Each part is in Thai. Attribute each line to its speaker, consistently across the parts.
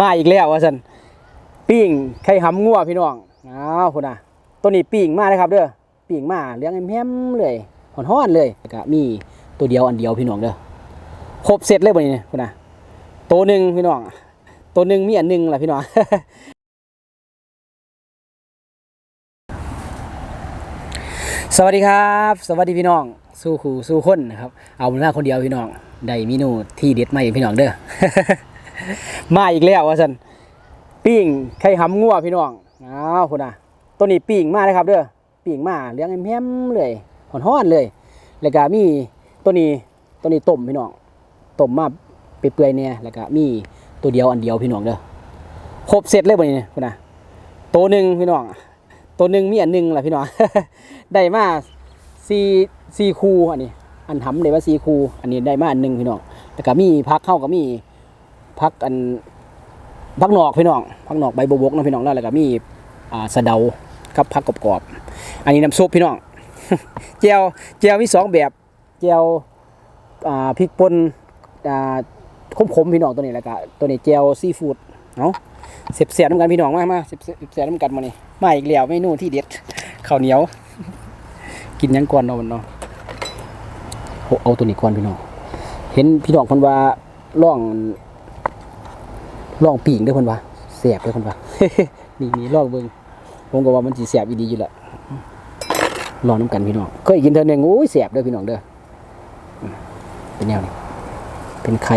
Speaker 1: มาอีกแล้วว่าสันปิ้งไข่หำงัวพี่น้องอ้าวคุณน่ะตัวนี้ปิ้งมาเลยครับเด้อปิ้งมาเลี้ยงแฮมเลยห่อนๆเลยแล้วก็มีตัวเดียวอันเดียวพี่น้องเด้อครบเสร็จเลยบ่นี่คุณน่ะตัวหนึ่งพี่น้องตัวหนึ่งมีอันหนึ่งแหละพี่น้องสวัสดีครับ สวัสดีพี่น้อง สู้คู่สู้คนนะครับ เอาเป็นว่าคนเดียวพี่น้องได้เมนูที่เด็ดมาอีกพี่น้องเด้อ มาอีกแล้วว่าสันปิ้งไข่หำงัวพี่น้องอ้าวคุณน่ะตัวนี้ปิ้งมาเลยครับเด้อปิ้งมาเลี้ยงแฮมเลยห่อนเลยแล้วก็มีตัวนี้ตัวนี้ต้มพี่น้องต้มมาเปื่อยๆเนี่ยแล้วก็มีตัวเดียวอันเดียวพี่น้องเด้อครบเสร็จเลยบ่นี่คุณน่ะตัวหนึ่งพี่น้องตัวหนึ่งมีอันหนึ่งแหละพี่น้องได้มาสี่สี่คูอันนี้อันทำได้มาสี่คูอันนี้ได้มาอันหนึ่งพี่น้องแล้วก็มีพักเข้าก็มี พักอันพักหนอกพี่น้องพักหนอกใบบบกนะพี่น้องแล้วแล้วก็มีอ่าสะเดากับพักกรอบๆอันนี้น้ำซุปพี่น้องเจียวเจียวมีสองแบบเจียวอ่าพริกป่นอ่าขมๆพี่น้องตัวนี้แล้วก็ตัวนี้เจียวซีฟู้ดเนาะเสียบเสียบน้ำกันพี่น้องมามาเสียบเสียบน้ำกันมานี่มาอีกแล้วเมนูที่เด็ดข้าวเหนียว กินยังก่อนเนาะมันเนาะเอาตัวนี้ก่อนพี่น้องเห็นพี่น้องคนว่าล่อง ล่องปีงด้วยคนว่าเสียบด้วยคนว่านี่นี่ล่องเบิ่งผมก็ว่ามันสีเสียบอีดีอยู่แหละรอน้ำกันพี่น้องเคยกินเท่านึงโอ้ยเสียบเด้อพี่น้องเด้อเป็นแนวนี้เป็นไข่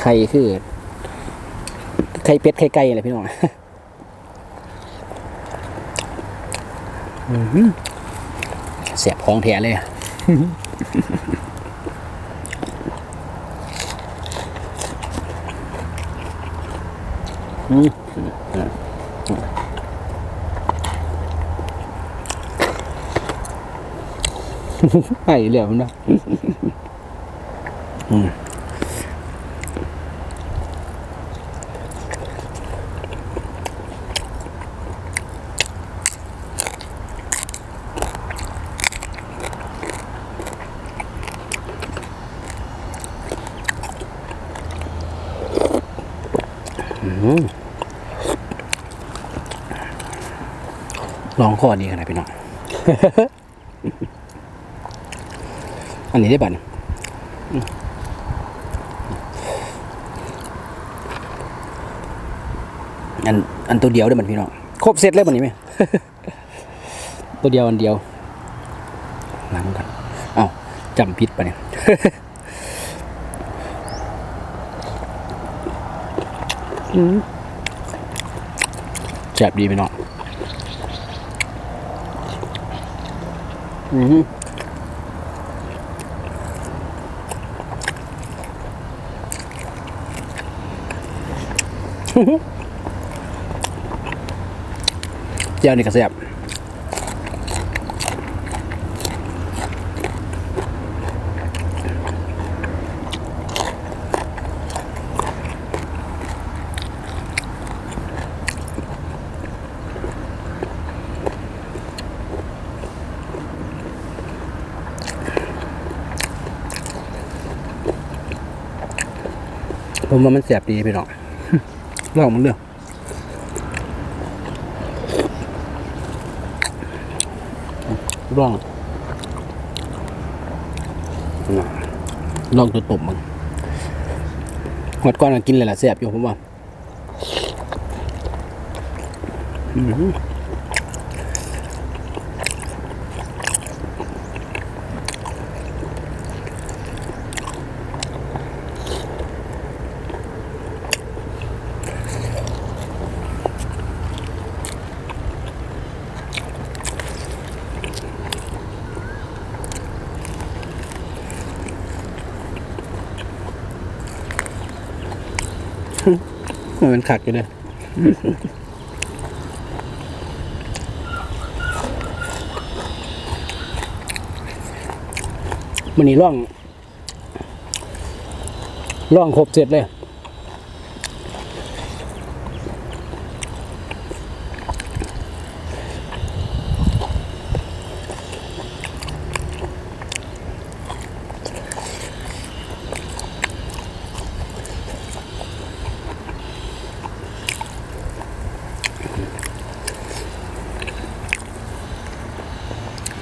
Speaker 1: ไข่คือไข่เป็ดไข่ไก่อะไรพี่น้องอืมเสียบของแท้เลย อืม ไอ้เหลี่ยมนะ อืม ข้อดีขนาดพี่น้อง อันนี้ได้บัตรอันอันตัวเดียวได้บัตรพี่น้อง ครบเสร็จเลยบัตรนี้ไหม ตัวเดียวอันเดียวล้างกันเอ้าจำผิดปะเนี่ยอืมแซ่บดีพี่น้อง อืมเจ้านี่ก็แซ่บ ผมว่ามันแซ่บดีพี่น้องลองมันเด้องลองลองตัวตบมันหมดก้อนก็กินเลยล่ะแซ่บอยู่ผมว่า อื้ อหือมันขัดอยู่เลยมันนี่ร่อง ร่องครบเสร็จเลย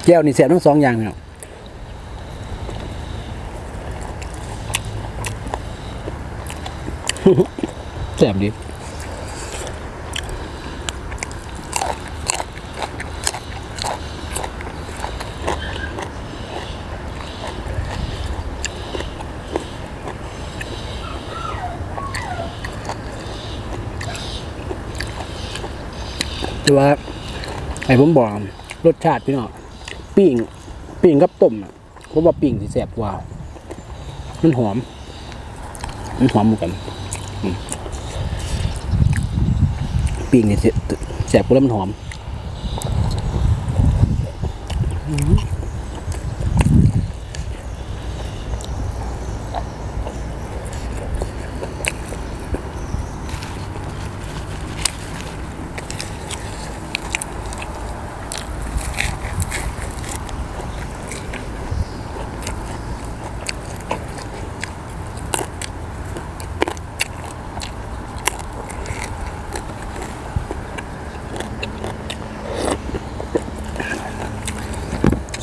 Speaker 1: แก้วนี่แสบทั้งสองอย่างพี่น้องแสบดีแต่ว่าไอ้ผมบอกรสชาติพี่น้อง ปิ้งปิ้งกับต้มอะผมว่าปิ้งสิแสบกว่า มันหอม มันหอมเหมือนกันปิ้งนี่สิแสบกว่าแล้วมันหอม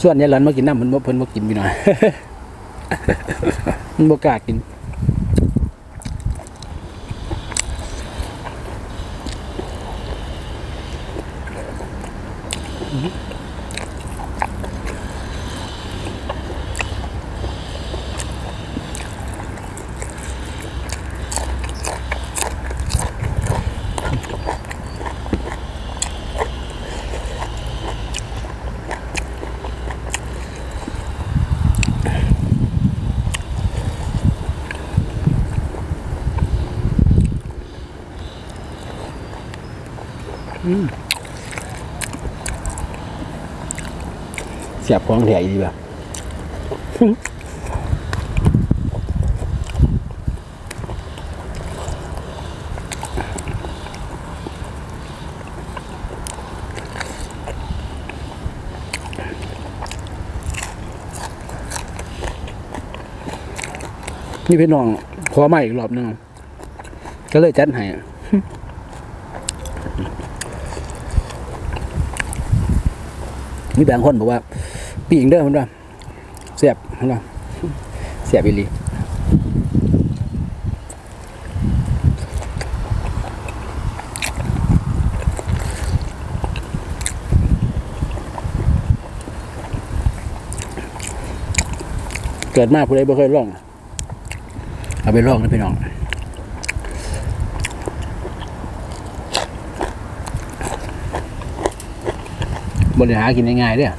Speaker 1: ส่วนยายหลานมากินน้ำมันบ่เพิ่นบ่กินพี่น้อยมันบ่กล้ากิน เสียบของแถดีป่ะนี่พี่น้องขอมาอีกรอบหนึงก็เลยจัดให้ มีบางคนบอกว่าปีงเด้อมันว่าเสียบมันว่าเสียบอีลีเกิดมาผู้ใดบ่เคยลอง เอาไปลองนะพี่น้อง บริหารกินง่ายๆเด้อ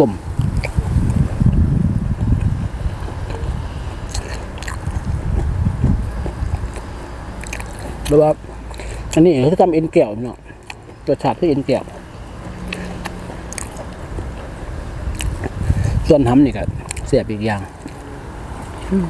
Speaker 1: ลมแล้วว่าอันนี้เขาทำเอ็นแก้วเนาะ ตัวชาติคือเอ็นแก้วส่วนทำนี่ก็เสียบอีกอย่าง อืม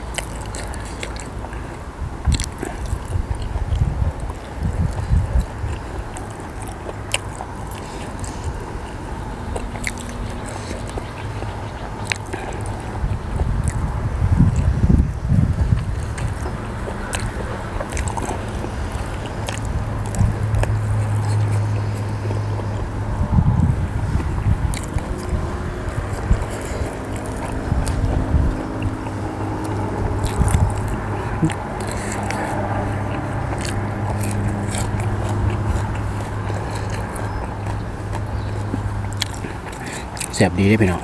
Speaker 1: เสียบดีได้อพี่น้อง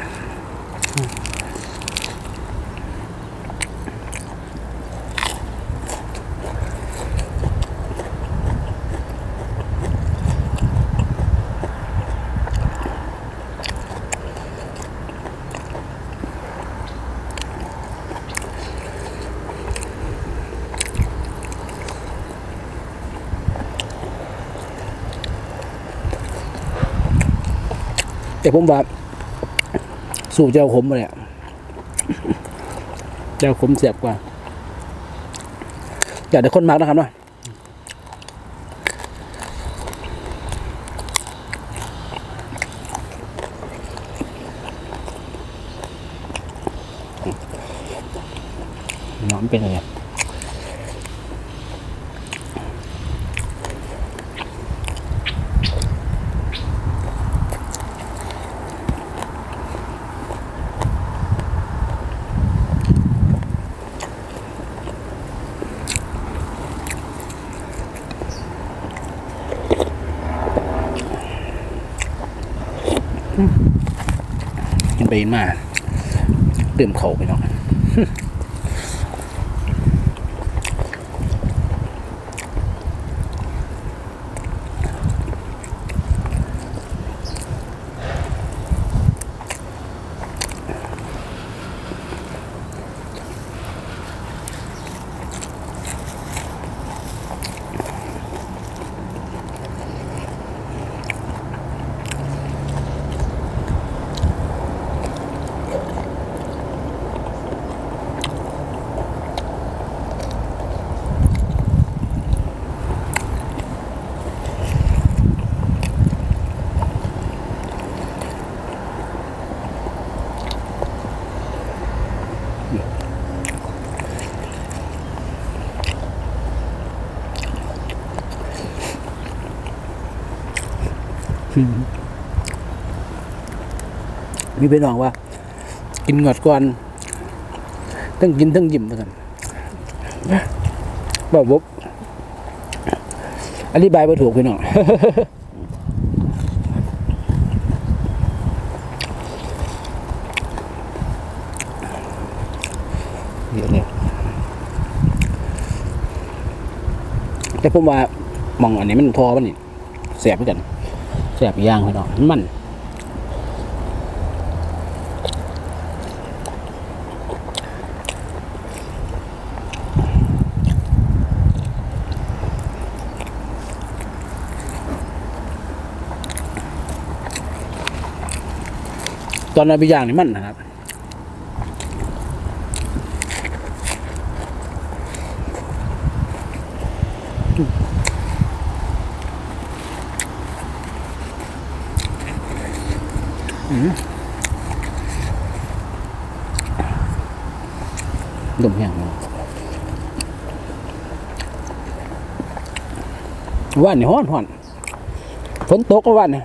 Speaker 1: แต่ผมว่า สู้เจ้าขมเลยอะเจ้าขมเสียบกว่า อยากได้คนมากนะครับเนาะน้อมเป็นยัไง นมาตื่มเข่าไปเนาะ มีไปน้องว่า กินงอดก่อนทั้งกินทั้งยิ้มว่าซั่นบอกบบอธิบายบ่ถูกพี่น้องเดี๋ยวเนี่ยแต่ผมว่ามองอันนี้มันทอมันนี่แสบเหมือนกันแสบอีกอย่างพี่น้องมัน ตอนเราไปย่างนี่มันนะครับอืมดมแห้งว่านนี่ฮ้อนฮ้อนฝนตกก็ว่านนี่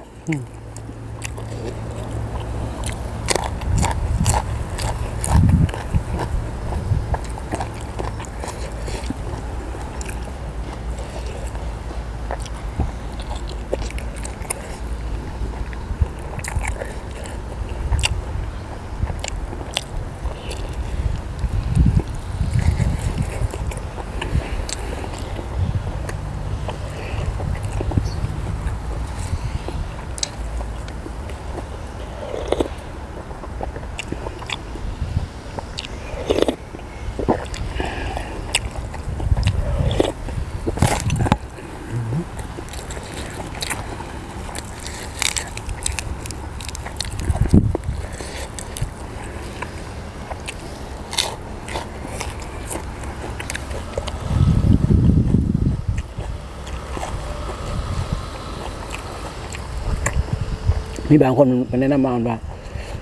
Speaker 1: มีบางคนมันแนะนำมาว่า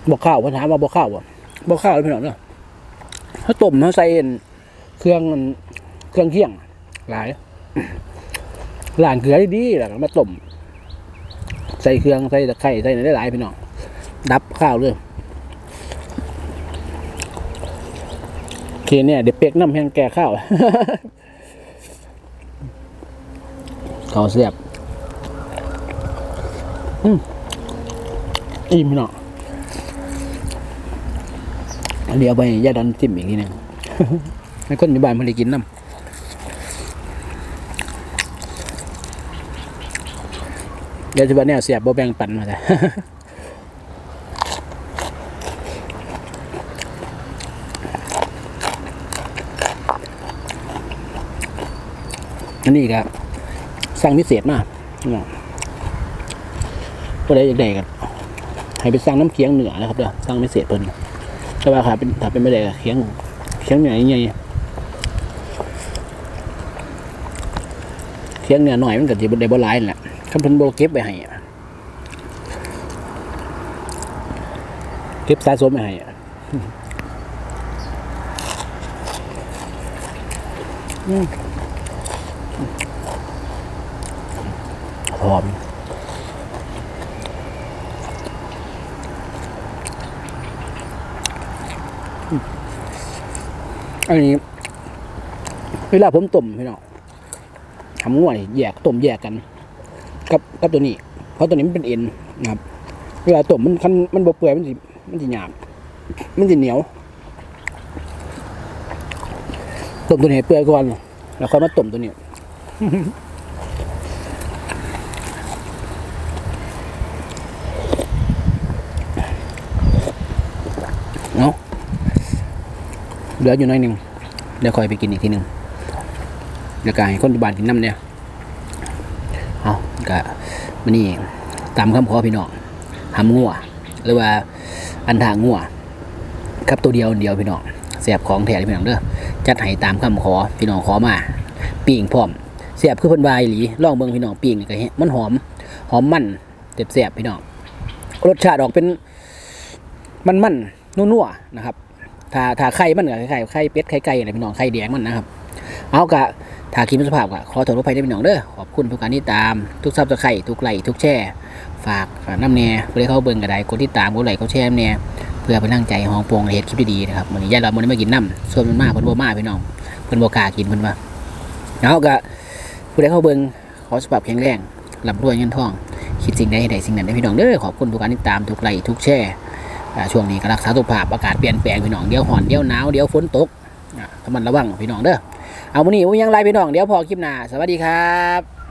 Speaker 1: บอกข้าวเขาถามว่าบอกข้าวบ่บอกข้าวพี่น้องเนาะเขาต้มเขาใส่เครื่องเครื่องเคี่ยง หลายหลานเกลือดีๆแล้วมาต้มใส่เครื่องใส่ตะไคร้ใส่อะไรหลายพี่น้องดับข้าวเลยโอเคเนี่ยเดี๋ยวเป็กน้ำแห้งแก่ข้าวข้าวเสียบอิ่ม อิ่มเนาะเดี๋ยวไปย่าดันจิ้มอีกทีหนึงให้คนอยู่บ้านมันได้กินน้ำเดี๋ยวจะบ้านเนี่ยเสียบบ่แบ่งปันมาแต่อันนี้ครับสั่งพิเศษมากเนาะก็ได้ยากได้กัน ให้ไปสั่งน้ำเคียงเหนือนะครับเด้อสั่งไม่เสียเพิ่นแต่ว่าขาเป็นถ้าเป็นไม่ได้เคียงเคียงเหนือยังไงเคียงเหนือหน่อยมันก็สิบ่ได้บ่หลายนั่นแหละคันเพิ่นบ่เก็บไว้ให้เก็บสะสมไว้ให้หอม อันนี้ เวลาผมต้มพี่น้องทำง่วยแยกต้มแยกกันกับกับตัวนี้ เพราะตัวนี้มันเป็นเอ็นนะครับ เวลาต้มมันคันมันบวเปื่อยมันสิมันสิหยาบมันสิเหนียวต้มตัวนี้เปื่อยก่อนแล้วค่อยมาต้มตัวนี้ เนาะ เหลืออยู่น้อยหนึ่งเดี๋ยวคอยไปกินอีกทีหนึ่งเดี๋ยวกให้คนบ้านกินน้ำเนี่ยเอาก็มันนี่ตามคำขอพี่น้องหำงัวหรือว่าอันทางงัวครับตัวเดียวเดียวพี่น้องเสียบของแถมพี่น้องเด้อจัดให้ตามคำขอพี่น้องขอมาปิ้งพร้อมเสียบคือพิ่นวายหลีล่องเบิ่งพี่น้องปิ้งนี่ก็เฮ็ดมันหอมหอมมันเจ็บเสียบพี่น้องรสชาติออกเป็นมันมันนัวๆนะครับ ถ้าถ้าไข่มันก็ไข่ไข่เป็ดไข่ไก่อะไรพี่น้องไข่แดงมันนะครับ เอากะถ้าคิดสภาพก็ขอโทษขออภัยด้พี่น้องเด้อขอบคุณทุกการที่ตามทุกซับสไครต์ทุกไลค์ทุกแชร์ฝากน้ำแน่เพื่อให้เขาเบิ่งกระไดกดติดตามกดไลค์กดแชร์น้ำแน่เพื่อเป็นกำลังใจของโปรงเฮ็ดคลิปดีๆนะครับวันนี้ยายเรามันไม่กินน้ำส่วนมันมากเพิ่นบ่มาพี่น้องเพิ่นบ่กล้ากินเพิ่นว่าเอากะผู้ใดเขาเบิ่งขอสุขภาพแข็งแรงร่ำรวยเงินทองคิดสิ่งใดให้ได้สิ่งนั้นได้พี่น้องเด้อขอบคุณทุกการติดตามทุกไลค์ทุกแชร์อ่ ช่วงนี้ก็รักษาสุขภาพอากาศเปลี่ยนแปลงพี่น้องเดี๋ยวห่อนเดี๋ยวหนาวเดี๋ยวฝนตกอ่าถ้ามันระวังพี่น้องเด้อเอาวันนี้ผมยังไล่พี่น้องเดี๋ยวพอคลิปหน้าสวัสดีครับ